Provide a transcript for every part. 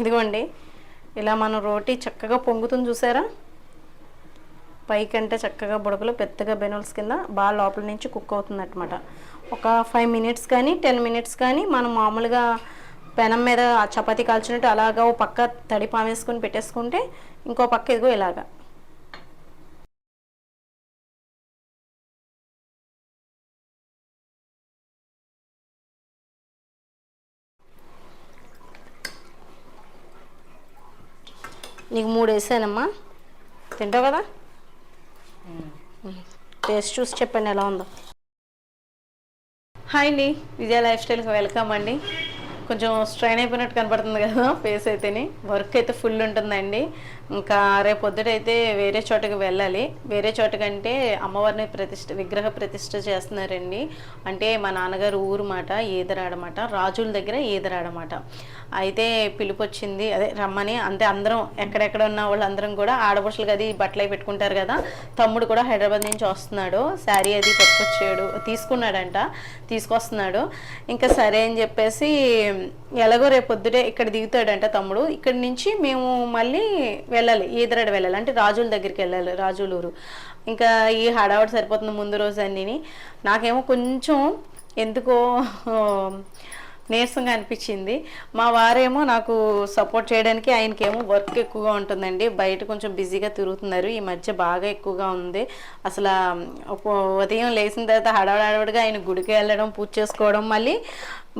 ఇదిగోండి ఇలా మనం రోటీ చక్కగా పొంగుతుంది చూసారా? పైకంటే చక్కగా బుడకలు పెద్దగా బెనూల్స్ కింద బాగా లోపల నుంచి కుక్ అవుతుంది అనమాట ఒక ఫైవ్ మినిట్స్ కానీ టెన్ మినిట్స్ కానీ మనం మామూలుగా పెనం మీద చపాతీ కాల్చినట్టు అలాగా ఓ పక్క తడి పామేసుకొని పెట్టేసుకుంటే ఇంకో పక్క ఇదిగో ఇలాగా. నీకు మూడు వేసానమ్మా. తింటావు కదా? టేస్ట్ చూసి చెప్పండి ఎలా ఉందో. హాయ్ అండి విజయ లైఫ్ స్టైల్కి వెల్కమ్ అండి. కొంచెం స్ట్రైన్ అయిపోయినట్టు కనపడుతుంది కదా ఫేస్ అయితేని. వర్క్ అయితే ఫుల్ ఉంటుందండి. ఇంకా రేపు పొద్దుటైతే వేరే చోటకి వెళ్ళాలి. వేరే చోటకంటే అమ్మవారిని ప్రతిష్ఠ విగ్రహ ప్రతిష్ఠ చేస్తున్నారండి. అంటే మా నాన్నగారు ఊరు మాట ఈదరాడమాట రాజుల దగ్గర ఈదరాడమాట అయితే పిలుపు వచ్చింది అదే రమ్మని అంతే అందరం ఎక్కడెక్కడ ఉన్న వాళ్ళందరం కూడా ఆడపడుషులకు అది బట్టలు పెట్టుకుంటారు కదా తమ్ముడు కూడా హైదరాబాద్ నుంచి వస్తున్నాడు శారీ అది పట్టుకొచ్చాడు తీసుకున్నాడంట తీసుకొస్తున్నాడు. ఇంకా సరే అని చెప్పేసి ఎలాగో రేపు పొద్దుటే ఇక్కడ దిగుతాడంట తమ్ముడు. ఇక్కడి నుంచి మేము మళ్ళీ వెళ్ళాలి ఈదరడ వెళ్ళాలి. అంటే రాజుల దగ్గరికి వెళ్ళాలి రాజులూరు. ఇంకా ఈ హడావుడి సరిపోతుంది ముందు రోజు అన్నీ నాకేమో కొంచెం ఎందుకో నీరసంగా అనిపించింది. మా వారేమో నాకు సపోర్ట్ చేయడానికి ఆయనకేమో వర్క్ ఎక్కువగా ఉంటుందండి. బయట కొంచెం బిజీగా తిరుగుతున్నారు. ఈ మధ్య బాగా ఎక్కువగా ఉంది. అసలు ఉదయం లేచిన తర్వాత హడావుడి ఆయన గుడికి వెళ్ళడం పూజ చేసుకోవడం మళ్ళీ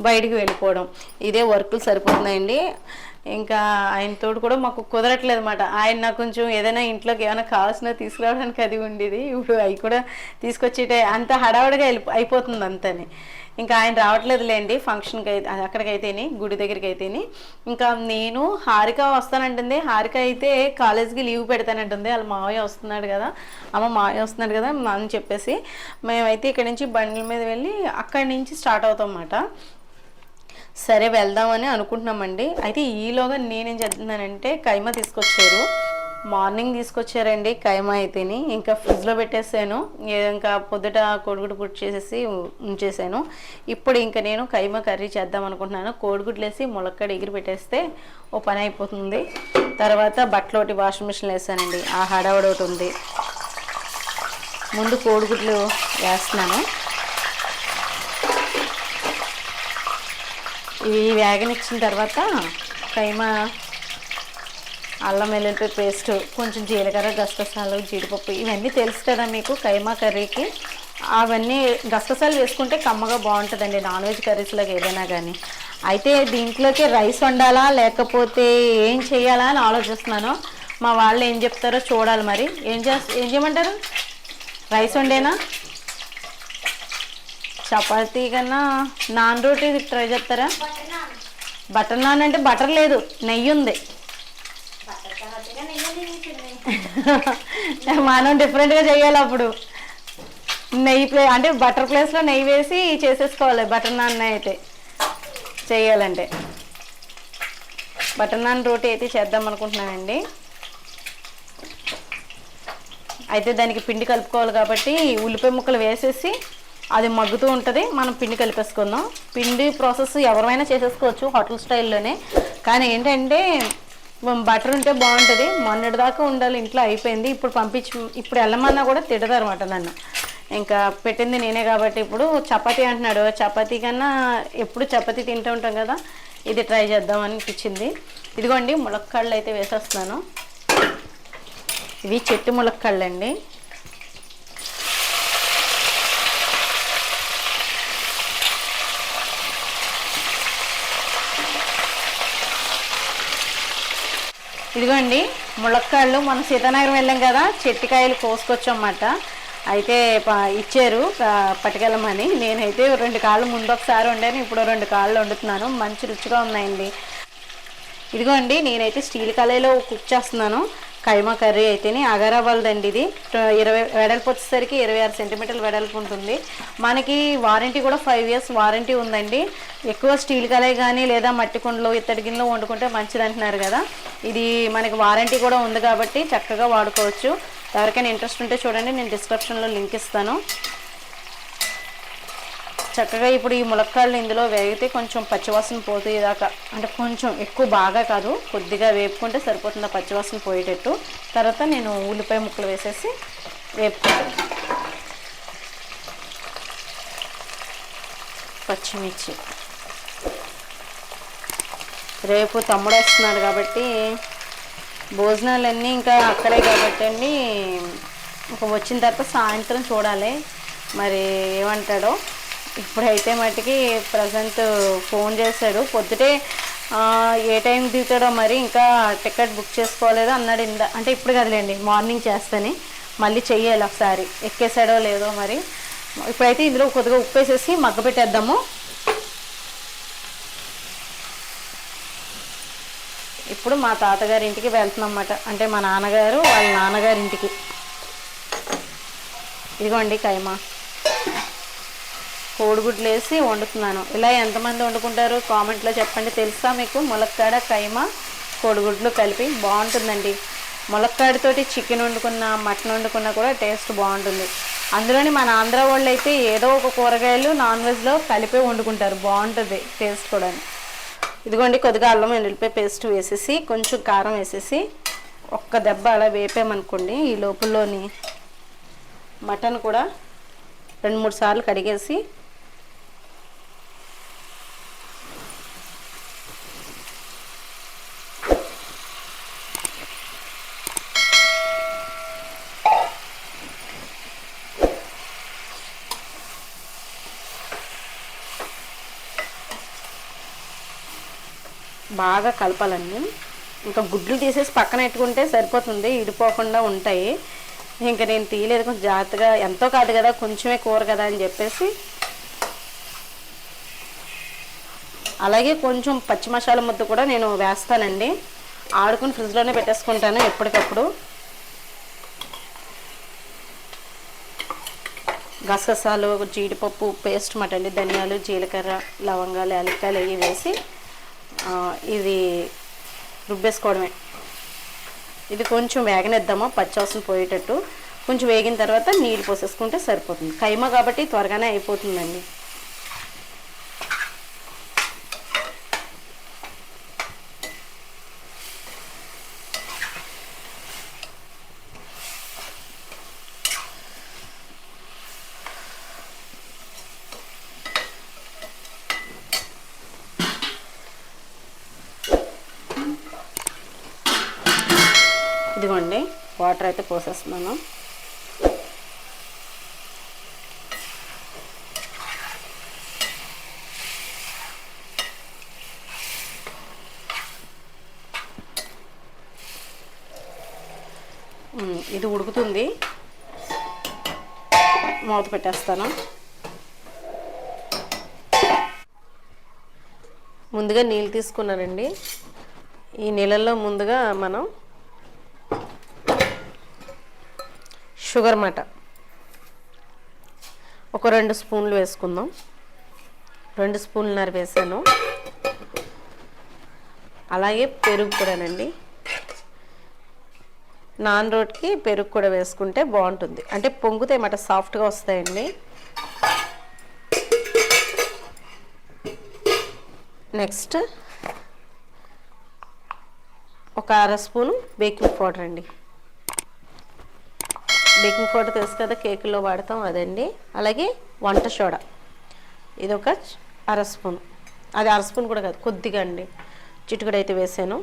బయటికి వెళ్ళిపోవడం. ఇదే వర్కులు సరిపోతున్నాయండి. ఇంకా ఆయన తోడు కూడా మాకు కుదరట్లేదు అనమాట ఆయన నాకు కొంచెం ఏదైనా ఇంట్లోకి ఏమైనా కావాల్సిన తీసుకురావడానికి అది ఉండేది. ఇప్పుడు అవి కూడా తీసుకొచ్చేటే అంత హడావుడిగా వెళ్ళి అయిపోతుంది అంతని. ఇంకా ఆయన రావట్లేదులేండి ఫంక్షన్కి అయితే అది అక్కడికైతేని గుడి దగ్గరికి అయితేని ఇంకా నేను హారిక వస్తానంటుంది. హారిక అయితే కాలేజ్కి లీవ్ పెడతానంటుంది. వాళ్ళ మావయ్య వస్తున్నాడు కదా. అమ్మ మావయ్య వస్తున్నాడు కదా అని చెప్పేసి మేమైతే ఇక్కడి నుంచి బండ్ల మీద వెళ్ళి అక్కడి నుంచి స్టార్ట్ అవుతాం అన్నమాట సరే వెళ్దామని అనుకుంటున్నామండి. అయితే ఈలోగా నేనేం చేస్తున్నానంటే కైమ తీసుకొచ్చారు. మార్నింగ్ తీసుకొచ్చారండి కైమా అయితేని. ఇంకా ఫ్రిడ్జ్లో పెట్టేసాను. ఇంకా పొద్దుట కోడిగుడ్డు పుట్టి చేసేసి ఉంచేసాను. ఇప్పుడు ఇంకా నేను కైమా కర్రీ చేద్దాం అనుకుంటున్నాను. కోడిగుడ్లు వేసి ములక్కడ ఎగిరి పెట్టేస్తే ఓ పని అయిపోతుంది. తర్వాత బట్టలు ఒకటి వాషింగ్ మిషన్ వేసానండి. ఆ హడావడ ఒకటి ఉంది. ముందు కోడిగుడ్లు వేస్తున్నాను. ఇవి వేగనిచ్చిన తర్వాత కైమా అల్లం వెల్లుల్లి పేస్ట్ కొంచెం జీలకర్ర గసగసాలు జీడిపప్పు ఇవన్నీ తెలుసు కదా మీకు కైమా కర్రీకి. అవన్నీ గసగసాలు వేసుకుంటే కమ్మగా బాగుంటుందండి నాన్ వెజ్ కర్రీస్లోకి ఏదైనా కానీ అయితే దీంట్లోకి రైస్ వండాలా లేకపోతే ఏం చేయాలా అని ఆలోచిస్తున్నాను. మా వాళ్ళు ఏం చెప్తారో చూడాలి మరి. ఏం చేస్త ఏం చేయమంటారు? రైస్ వండేనా? చపాతీ కన్నా నాన్ రోటీ ట్రై చేస్తారా? బటర్ నాన్ అంటే బటర్ లేదు నెయ్యి ఉంది. మనం డిఫరెంట్గా చేయాలి అప్పుడు. నెయ్యి ప్లే అంటే బటర్ ప్లేస్లో నెయ్యి వేసి చేసేసుకోవాలి బటర్ నాన్ అయితే. చేయాలంటే. బటర్ నాన్ రోటీ అయితే చేద్దాం అనుకుంటున్నానండి. అయితే దానికి పిండి కలుపుకోవాలి కాబట్టి ఉల్లిపాయ ముక్కలు వేసేసి అది మగ్గుతూ ఉంటుంది. మనం పిండి కలిపేసుకుందాం. పిండి ప్రాసెస్ ఎవరైనా చేసేసుకోవచ్చు హోటల్ స్టైల్లోనే. కానీ ఏంటంటే బటర్ ఉంటే బాగుంటుంది. మొన్నటి దాకా ఉండాలి ఇంట్లో అయిపోయింది. ఇప్పుడు పంపించి ఇప్పుడు వెళ్ళమన్నా కూడా తిడతారు అనమాట నన్ను. ఇంకా పెట్టింది నేనే కాబట్టి ఇప్పుడు చపాతీ అంటున్నాడు. చపాతీ కన్నా ఎప్పుడు చపాతీ తింటూ ఉంటాం కదా ఇది ట్రై చేద్దాం అనిపించింది. ఇదిగోండి ములక్కాళ్ళు అయితే వేసేస్తున్నాను. ఇవి చెట్టు ములక్కాళ్ళండి. ఇదిగోండి ములక్కాళ్ళు మనం సీతానగరం వెళ్ళాం కదా చెట్టికాయలు కోసుకొచ్చామన్నమాట అయితే ప- ఇచ్చారు పట్టుకెళ్ళమని. నేనైతే రెండు కాళ్ళు ముందు ఒకసారి వండాను ఇప్పుడు రెండు కాళ్ళు వండుతున్నాను. మంచి రుచిగా ఉన్నాయండి. ఇదిగోండి నేనైతే స్టీల్ కళాయిలో కుక్ చేస్తున్నాను. కైమా కర్రీ అయితేనే అగరాబాల్దండి ఇది. ఇరవై వెడల్పు వచ్చేసరికి ఇరవై ఆరు సెంటీమీటర్లు వెడల్పు ఉంటుంది. మనకి వారంటీ కూడా ఫైవ్ ఇయర్స్ వారంటీ ఉందండి. ఎక్కువ స్టీల్ కళాయి కానీ లేదా మట్టి కుండలో ఇత్తడి గిన్నెలో వండుకుంటే మంచిది అంటున్నారు కదా. ఇది మనకి వారంటీ కూడా ఉంది కాబట్టి చక్కగా వాడుకోవచ్చు. ఎవరికైనా ఇంట్రెస్ట్ ఉంటే చూడండి నేను డిస్క్రిప్షన్లో లింక్ ఇస్తాను. చక్కగా ఇప్పుడు ఈ ములక్కాడలు ఇందులో వేగితే కొంచెం పచ్చివాసన పోతుంది దాకా అంటే కొంచెం ఎక్కువ బాగా కాదు కొద్దిగా వేపుకుంటే సరిపోతుంది పచ్చివాసన పోయేటట్టు. తర్వాత నేను ఉల్లిపాయ ముక్కలు వేసేసి వేపుకుంటాను పచ్చిమిర్చి. రేపు తమ్ముడు వస్తున్నాడు కాబట్టి భోజనాలన్నీ ఇంకా అక్కడే కాబట్టి అండి ఇంకా వచ్చిన తర్వాత సాయంత్రం చూడాలి. మరి ఏమంటాడో ఇప్పుడైతే మటుకి ప్రజెంట్ ఫోన్ చేశాడు. పొద్దుటే ఏ టైం దిగుతాడో మరి ఇంకా టికెట్ బుక్ చేసుకోలేదో అన్నాడు ఇందా అంటే ఇప్పుడు కదలేండి మార్నింగ్ చేస్తేనే. మళ్ళీ చెయ్యాలి ఒకసారి ఎక్కేసాడో లేదో మరి. ఇప్పుడైతే ఇందులో కొద్దిగా ఉప్పు వేసేసి మగ్గ పెట్టేద్దాము. ఇప్పుడు మా తాతగారి ఇంటికి వెళ్తున్నాం అన్నమాట అంటే మా నాన్నగారు వాళ్ళ నాన్నగారి ఇంటికి. ఇదిగోండి కైమా. కోడిగుడ్లు వేసి వండుతున్నాను. ఇలా ఎంతమంది వండుకుంటారు? కామెంట్లో చెప్పండి. తెలుసా మీకు? ములక్కాడ కైమా కోడిగుడ్లు కలిపి బాగుంటుందండి. ములక్కాడతోటి చికెన్ వండుకున్న మటన్ వండుకున్నా కూడా టేస్ట్ బాగుంటుంది. అందులోని మన ఆంధ్ర వాళ్ళు అయితే ఏదో ఒక కూరగాయలు నాన్ వెజ్లో కలిపే వండుకుంటారు. బాగుంటుంది టేస్ట్ కూడా. ఇదిగోండి కొద్దిగా అల్లం వెల్లుల్లిపాయ పేస్ట్ వేసేసి కొంచెం కారం వేసేసి ఒక్క దెబ్బ అలా వేపామనుకోండి ఈ లోపలలోని మటన్ కూడా రెండు మూడు సార్లు కడిగేసి బాగా కలపాలండి. ఇంకా గుడ్లు తీసేసి పక్కన పెట్టుకుంటే సరిపోతుంది ఇడిపోకుండా ఉంటాయి. ఇంకా నేను తీయలేదు కొంచెం జాగ్రత్తగా ఎంతో కాదు కదా కొంచెమే కూర కదా అని చెప్పేసి. అలాగే కొంచెం పచ్చి మసాలా ముద్ద కూడా నేను వేస్తానండి. ఆడుకుని ఫ్రిడ్జ్లోనే పెట్టేసుకుంటాను ఎప్పటికప్పుడు. గసగసాలు జీడిపప్పు పేస్ట్ మటండి ధనియాలు జీలకర్ర లవంగాలు యాలక్కాయలు అవి వేసి ఇది రుబ్బేసుకోవడమే. ఇది కొంచెం వేగనిద్దామా? పచ్చవసన పోయేటట్టు. కొంచెం వేగిన తర్వాత నీళ్ళు పోసేసుకుంటే సరిపోతుంది. కైమా కాబట్టి త్వరగానే అయిపోతుందండి ఇదిగోండి వాటర్ అయితే పోసేస్తున్నాను. ఇది ఉడుకుతుంది. మూత పెట్టేస్తాను. ముందుగా నీళ్ళు తీసుకున్నానండి. ఈ నీళ్ళల్లో ముందుగా మనం షుగర్ మాట. ఒక రెండు స్పూన్లు వేసుకుందాం. రెండు స్పూన్లన్నర వేసాను. అలాగే పెరుగు కూడానండి. నాన్ రోడ్కి పెరుగు కూడా వేసుకుంటే బాగుంటుంది. అంటే పొంగుతాయి మాట సాఫ్ట్గా వస్తాయండి. నెక్స్ట్ ఒక అర స్పూను బేకింగ్ పౌడర్ అండి. బేకింగ్ పౌడర్ తెలుసు కదా కేకులో వాడతాం అదండి. అలాగే వంట సోడా. ఇది ఒక అర స్పూన్. అది అర స్పూన్ కూడా కాదు కొద్దిగా అండి. చిటికడ అయితే వేసాను.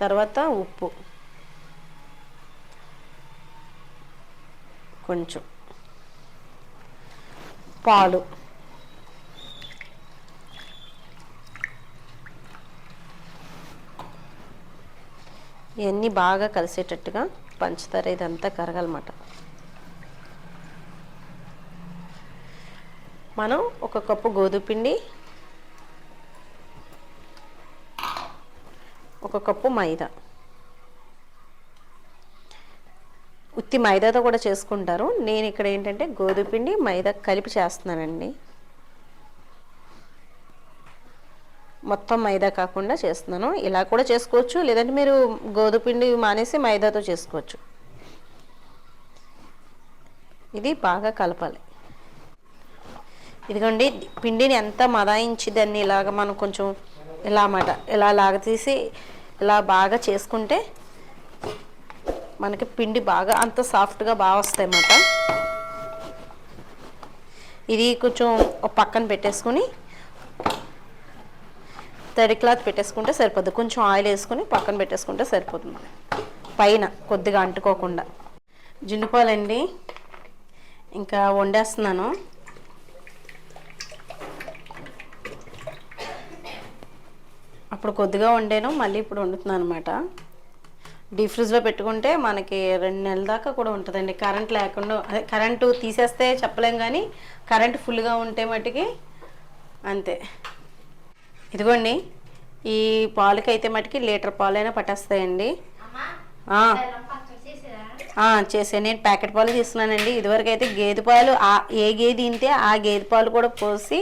తర్వాత ఉప్పు. కొంచెం. పాలు. ఇవన్నీ బాగా కలిసేటట్టుగా పంచదార ఇదంతా కరగాలన్నమాట మనం ఒక కప్పు గోధుమ పిండి ఒక కప్పు మైదా. ఉత్తి మైదాతో కూడా చేసుకుంటారు. నేను ఇక్కడ ఏంటంటే గోధుమ పిండి మైదా కలిపి చేస్తున్నానండి. మొత్తం మైదా కాకుండా చేస్తున్నాను. ఇలా కూడా చేసుకోవచ్చు. లేదంటే మీరు గోధుమ పిండి మానేసి మైదాతో చేసుకోవచ్చు. ఇది బాగా కలపాలి. ఇదిగోండి పిండిని ఎంత మదాయించి దాన్ని ఇలాగ మనం కొంచెం ఇలా అన్నమాట ఇలా లాగ తీసి ఇలా బాగా చేసుకుంటే మనకి పిండి బాగా అంత సాఫ్ట్గా బాగా వస్తాయి అన్నమాట. ఇది కొంచెం పక్కన పెట్టేసుకుని తడి క్లాత్ పెట్టేసుకుంటే సరిపోద్ది. కొంచెం ఆయిల్ వేసుకుని పక్కన పెట్టేసుకుంటే సరిపోతుంది పైన కొద్దిగా అంటుకోకుండా. జున్నుపాలండి ఇంకా వండేస్తున్నాను. అప్పుడు కొద్దిగా వండాను మళ్ళీ ఇప్పుడు వండుతున్నాను అనమాట డీప్ ఫ్రిడ్జ్లో పెట్టుకుంటే మనకి రెండు నెలల దాకా కూడా ఉంటుందండి. కరెంట్ లేకుండా అదే కరెంటు తీసేస్తే చెప్పలేం కానీ కరెంట్ ఫుల్గా ఉంటే మట్టుకి అంతే. ఇదిగోండి ఈ పాలకి అయితే మటుకి లీటర్ పాలైనా పట్టేస్తాయండి. చేసే నేను ప్యాకెట్ పాలు తీస్తున్నానండి ఇదివరకు అయితే గేదె పాలు ఆ- ఏ గేదె తింటే ఆ గేదె పాలు కూడా పోసి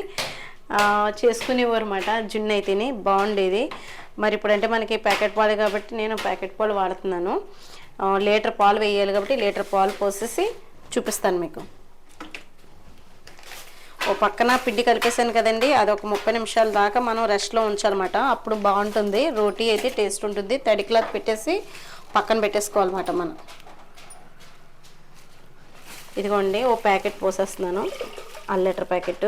చేసుకునేవారు అనమాట జున్ను అయితేనే బాగుండేది. మరి ఇప్పుడంటే మనకి ప్యాకెట్ పాలు కాబట్టి నేను ప్యాకెట్ పాలు వాడుతున్నాను. లీటర్ పాలు వేయాలి కాబట్టి లీటర్ పాలు పోసేసి చూపిస్తాను మీకు. ఓ పక్కన పిండి కలిపేసాను కదండి అది ఒక ముప్పై నిమిషాల దాకా మనం రెస్ట్లో ఉంచాలన్నమాట. అప్పుడు బాగుంటుంది రోటీ అయితే టేస్ట్ ఉంటుంది. తడి క్లాత్ పెట్టేసి పక్కన పెట్టేసుకోవాలన్నమాట మనం. ఇదిగోండి ఓ ప్యాకెట్ పోసేస్తున్నాను అర లీటర్ ప్యాకెట్.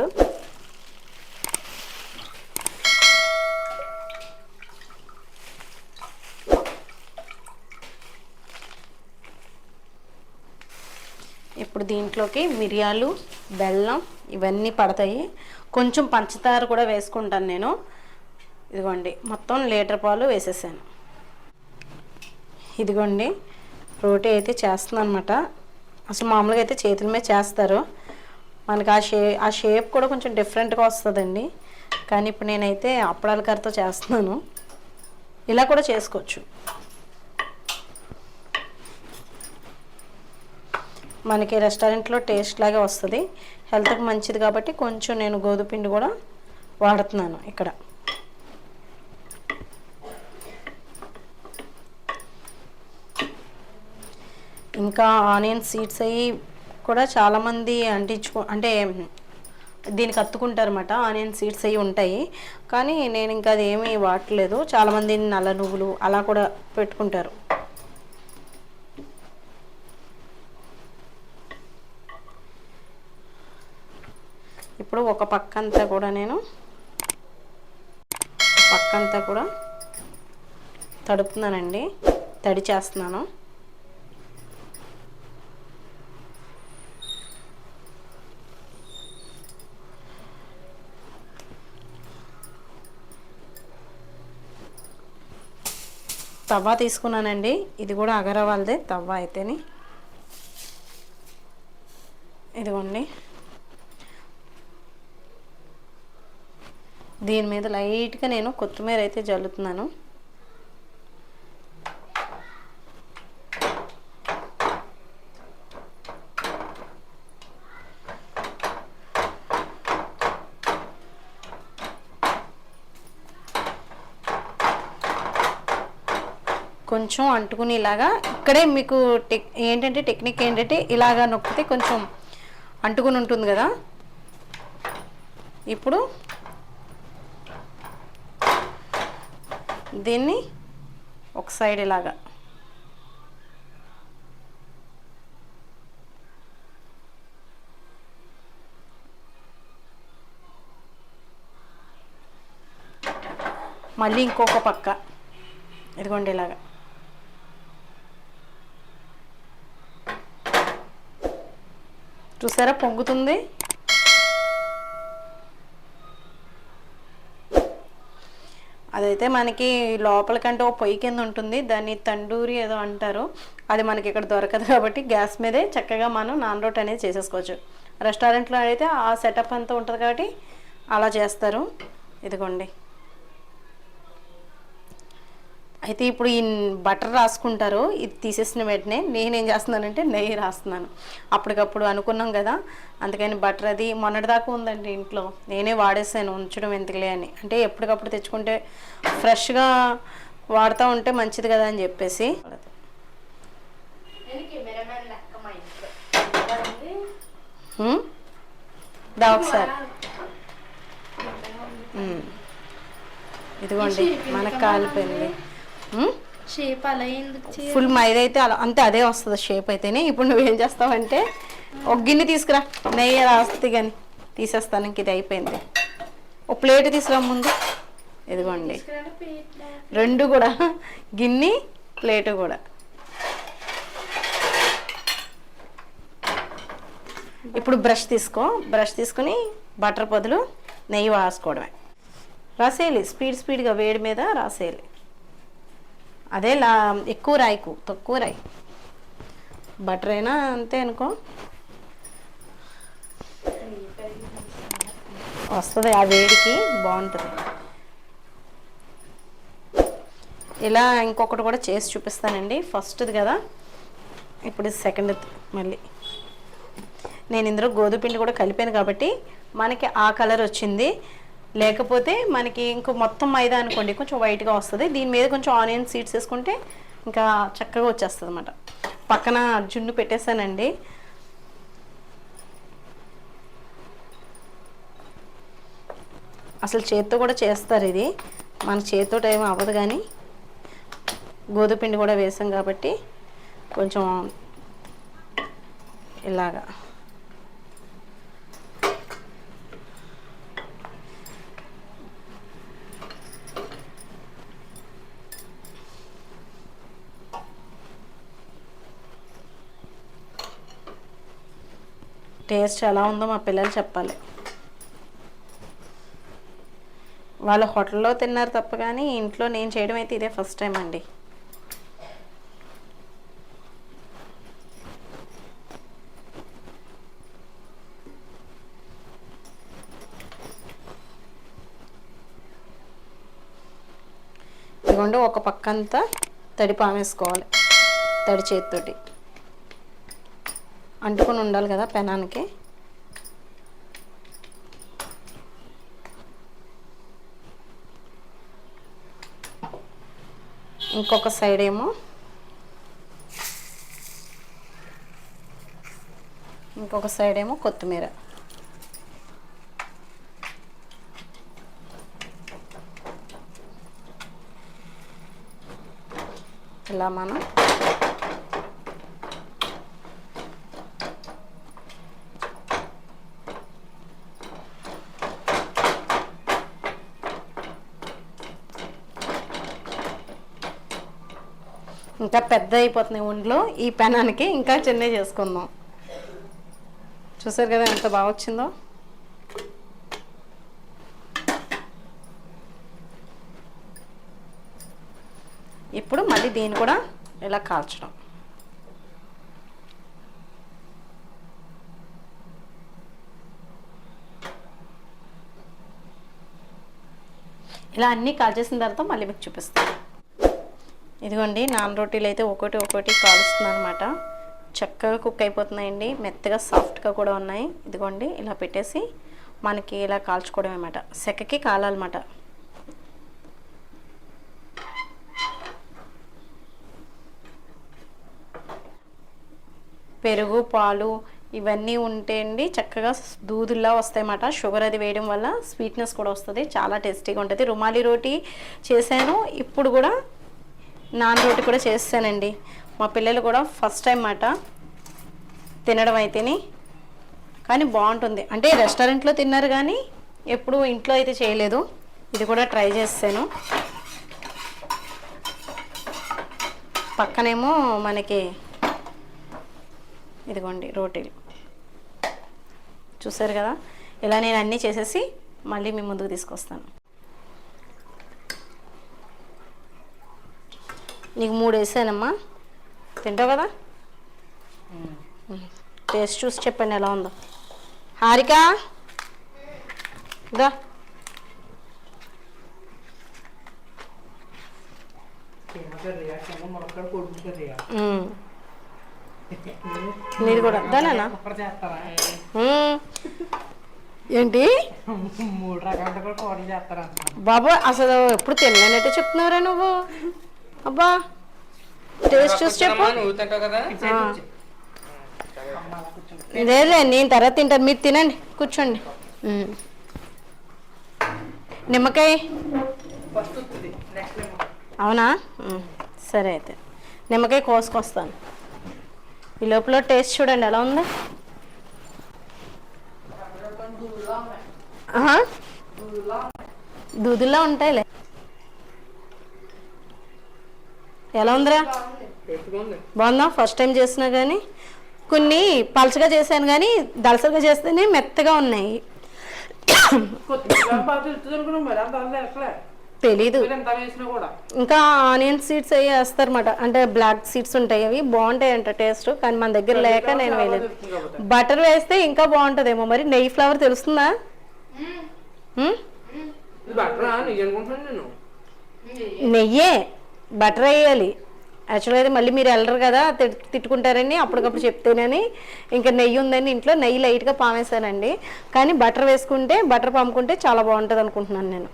ఇప్పుడు దీంట్లోకి మిరియాలు బెల్లం ఇవన్నీ పడతాయి. కొంచెం పంచదార కూడా వేసుకుంటాను నేను. ఇదిగోండి మొత్తం లీటర్ పాలు వేసేసాను. ఇదిగోండి రోటీ అయితే చేస్తున్నాను అనమాట అసలు మామూలుగా అయితే చేతుల మీద చేస్తారు. మనకి ఆ షే ఆ షేప్ కూడా కొంచెం డిఫరెంట్గా వస్తుందండి. కానీ ఇప్పుడు నేనైతే అప్పడాల కర్రతో చేస్తున్నాను. ఇలా కూడా చేసుకోవచ్చు. మనకి రెస్టారెంట్లో టేస్ట్ లాగే వస్తుంది. హెల్త్కి మంచిది కాబట్టి కొంచెం నేను గోధుమ పిండి కూడా వాడుతున్నాను ఇక్కడ. ఇంకా ఆనియన్ సీడ్స్ అవి కూడా చాలామంది అంటించుకో అంటే దీనికి అత్తుకుంటారన్నమాట. ఆనియన్ సీడ్స్ అవి ఉంటాయి. కానీ నేను ఇంకా అది ఏమీ వాడలేదు చాలామంది నల్ల నువ్వులు అలా కూడా పెట్టుకుంటారు. ఇప్పుడు ఒక పక్క అంతా కూడా నేను పక్క అంతా కూడా తడుపుతున్నానండి. తడి చేస్తున్నాను. తవ్వ తీసుకున్నానండి. ఇది కూడా అగర తవ్వ అయితేని. ఇదిగోండి. దీని మీద లైట్గా నేను కొత్తిమీర అయితే జల్లుతున్నాను. కొంచెం అంటుకునేలాగా ఇక్కడే మీకు టెక్ ఏంటంటే టెక్నిక్ ఏంటంటే ఇలాగా నొక్కితే కొంచెం అంటుకుని ఉంటుంది కదా. ఇప్పుడు దీన్ని ఒక సైడ్ ఇలాగా. మళ్ళీ ఇంకొక పక్క. ఇదిగోండి ఇలాగా. చూసారా? పొంగుతుంది. అదైతే మనకి లోపలికంటే ఓ పొయ్యి కింద ఉంటుంది. దాన్ని తండూరి ఏదో అంటారు. అది మనకి ఇక్కడ దొరకదు కాబట్టి గ్యాస్ మీదే చక్కగా మనం నాన్ రోట్ అనేది చేసేసుకోవచ్చు. రెస్టారెంట్లో అయితే ఆ సెటప్ అంతా ఉంటుంది కాబట్టి అలా చేస్తారు. ఇదిగోండి. అయితే ఇప్పుడు ఈ బటర్ రాసుకుంటారు ఇది తీసేసిన వెంటనే నేనేం చేస్తున్నానంటే నెయ్యి రాస్తున్నాను. అప్పటికప్పుడు అనుకున్నాం కదా అందుకని బటర్ అది మొన్నటిదాకా ఉందండి ఇంట్లో. నేనే వాడేసాను ఉంచడం ఎందుకులే అని. అంటే ఎప్పటికప్పుడు తెచ్చుకుంటే ఫ్రెష్గా వాడుతూ ఉంటే మంచిది కదా అని చెప్పేసి? దా ఒకసారి. ఇదిగోండి మనకు కాలిపోయింది? షేప్ అలా ఫుల్ మైదా అయితే అలా అంతే అదే వస్తుంది షేప్ అయితేనే. ఇప్పుడు నువ్వేం చేస్తావంటే ఒక గిన్నె తీసుకురా. నెయ్యి రాస్తుంది కానీ తీసేస్తాను ఇంక ఇది అయిపోయింది. ఒక ప్లేట్ తీసుకురా ముందు. ఇదిగోండి. రెండు కూడా. గిన్నె ప్లేటు కూడా. ఇప్పుడు బ్రష్ తీసుకో. బ్రష్ తీసుకుని బటర్ బదులు నెయ్యి రాసుకోవడమే రాసేయాలి. స్పీడ్ స్పీడ్గా వేడి మీద రాసేయాలి. అదే లా ఎక్కువ రాయికు తక్కువ రాయి. బటర్ అయినా అంతే అనుకో. వస్తుంది ఆ వేడికి బాగుంటుంది. ఇలా ఇంకొకటి కూడా చేసి చూపిస్తానండి. ఫస్ట్ది కదా ఇప్పుడు సెకండ్ మళ్ళీ. నేను ఇందులో గోధుమ పిండి కూడా కలిపాను కాబట్టి మనకి ఆ కలర్ వచ్చింది. లేకపోతే మనకి ఇంకో మొత్తం మైదా అనుకోండి కొంచెం వైట్గా వస్తుంది. దీని మీద కొంచెం ఆనియన్ సీడ్స్ వేసుకుంటే ఇంకా చక్కగా వచ్చేస్తుంది అనమాట పక్కన జున్ను పెట్టేశానండి. అసలు చేత్తో కూడా చేస్తారు ఇది. మన చేత్తో టైం అవ్వదు కానీ గోధుమపిండి కూడా వేసాం కాబట్టి కొంచెం ఇలాగా టేస్ట్ ఎలా ఉందో మా పిల్లలు చెప్పాలి. వాళ్ళు హోటల్లో తిన్నారు తప్ప కానీ ఇంట్లో నేను చేయడం అయితే ఇదే ఫస్ట్ టైం అండి. ఇదిగోండి ఒక పక్క అంతా తడి పామేసుకోవాలి తడి చేతితోటి. అంటుకొని ఉండాలి కదా పెనానికి. ఇంకొక సైడ్ ఏమో. ఇంకొక సైడ్ ఏమో కొత్తిమీర. ఇలా మనం ఇంకా పెద్ద అయిపోతున్నాయి ఒంట్లో. ఈ పెనానికి ఇంకా చిన్న చేసుకుందాం. చూసారు కదా ఎంత బాగా వచ్చిందో? ఇప్పుడు మళ్ళీ దీన్ని కూడా ఇలా కాల్చడం. ఇలా అన్నీ కాల్చేసిన తర్వాత మళ్ళీ మీకు చూపిస్తాను. ఇదిగోండి నాన్ రోటీలు అయితే ఒకటి ఒకటి కాలుస్తున్నాను అనమాట చక్కగా కుక్ అయిపోతున్నాయండి. మెత్తగా సాఫ్ట్గా కూడా ఉన్నాయి. ఇదిగోండి ఇలా పెట్టేసి మనకి ఇలా కాల్చుకోవడం అనమాట సెకకి కాలాలన్నమాట. పెరుగు పాలు ఇవన్నీ ఉంటే అండి చక్కగా దూదుల్లా వస్తాయన్నమాట. షుగర్ అది వేయడం వల్ల స్వీట్నెస్ కూడా వస్తుంది. చాలా టేస్టీగా ఉంటుంది. రుమాలి రోటీ చేశాను. ఇప్పుడు కూడా నాన్ రోటి కూడా చేస్తానండి. మా పిల్లలు కూడా ఫస్ట్ టైం మాట తినడం అయితేని. కానీ బాగుంటుంది. అంటే రెస్టారెంట్లో తిన్నారు కానీ ఎప్పుడు ఇంట్లో అయితే చేయలేదు. ఇది కూడా ట్రై చేస్తాను. పక్కనేమో మనకి ఇదిగోండి రోటీలు. చూసారు కదా? ఇలా నేను అన్నీ చేసేసి మళ్ళీ మీ ముందుకు తీసుకొస్తాను. నీకు మూడు వేసానమ్మా తింటావు కదా? టేస్ట్ చూసి చెప్పండి ఎలా ఉందో. హారిక? దా. నీది కూడా. దానా చేస్తారా ఏంటి? మూడు రకాల బాబా అసలు ఎప్పుడు తినలేనట్టే చెప్తున్నారా నువ్వు. అబ్బా టేస్ట్ చూసి చెప్పు. లేదులే నేను తర్వాత తింటాను. మీరు తినండి కూర్చోండి. నిమ్మకాయ? అవునా? సరే అయితే. నిమ్మకాయ కోసుకొస్తాను. ఈ లోపల టేస్ట్ చూడండి ఎలా ఉంది? ఆహా. దూదుల్లో ఉంటాయిలే. ఎలా ఉందిరా? బాగుందా? ఫస్ట్ టైం చేసినా కానీ కొన్ని పలచగా చేశాను కానీ దళసరిగా చేస్తేనే మెత్తగా ఉన్నాయి. తెలీదు. ఇంకా ఆనియన్ సీడ్స్ అవి వేస్తారన్నమాట. అంటే బ్లాక్ సీడ్స్ ఉంటాయి అవి బాగుంటాయి అంట టేస్ట్. కానీ మన దగ్గర లేక నేను వేయలేదు. బటర్ వేస్తే ఇంకా బాగుంటుందేమో. మరి నెయ్యి ఫ్లేవర్ తెలుస్తుందా? నెయ్యే. బటర్ వేయాలి. యాక్చువల్గా అయితే మళ్ళీ మీరు వెళ్ళరు కదా తిట్- తిట్టుకుంటారని అప్పటికప్పుడు చెప్తేనని ఇంకా నెయ్యి ఉందని ఇంట్లో నెయ్యి లైట్గా పామేశానండి. కానీ బటర్ వేసుకుంటే బటర్ పాముకుంటే చాలా బాగుంటుంది అనుకుంటున్నాను నేను.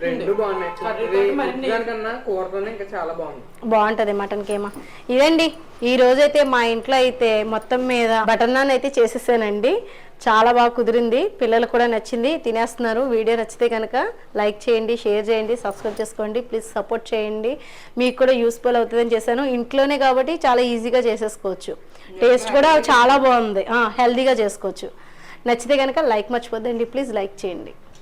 రెండు బాగున్నాయి. దానికన్నా కూరతోనే ఇంకా చాలా బాగుంది. బాగుంటుంది మటన్ కేమా. ఇదండి ఈ రోజైతే మా ఇంట్లో అయితే మొత్తం మీద బటర్ నాన్ అయితే చేసేసానండి. చాలా బాగా కుదిరింది. పిల్లలకు కూడా నచ్చింది. తినేస్తున్నారు. వీడియో నచ్చితే కనుక లైక్ చేయండి షేర్ చేయండి సబ్స్క్రైబ్ చేసుకోండి. ప్లీజ్ సపోర్ట్ చేయండి. మీకు కూడా యూస్ఫుల్ అవుతుందని చేశాను. ఇంట్లోనే కాబట్టి చాలా ఈజీగా చేసేసుకోవచ్చు. టేస్ట్ కూడా చాలా బాగుంది. హెల్దీగా చేసుకోవచ్చు. నచ్చితే కనుక లైక్ మర్చిపోద్దండి. ప్లీజ్ లైక్ చేయండి.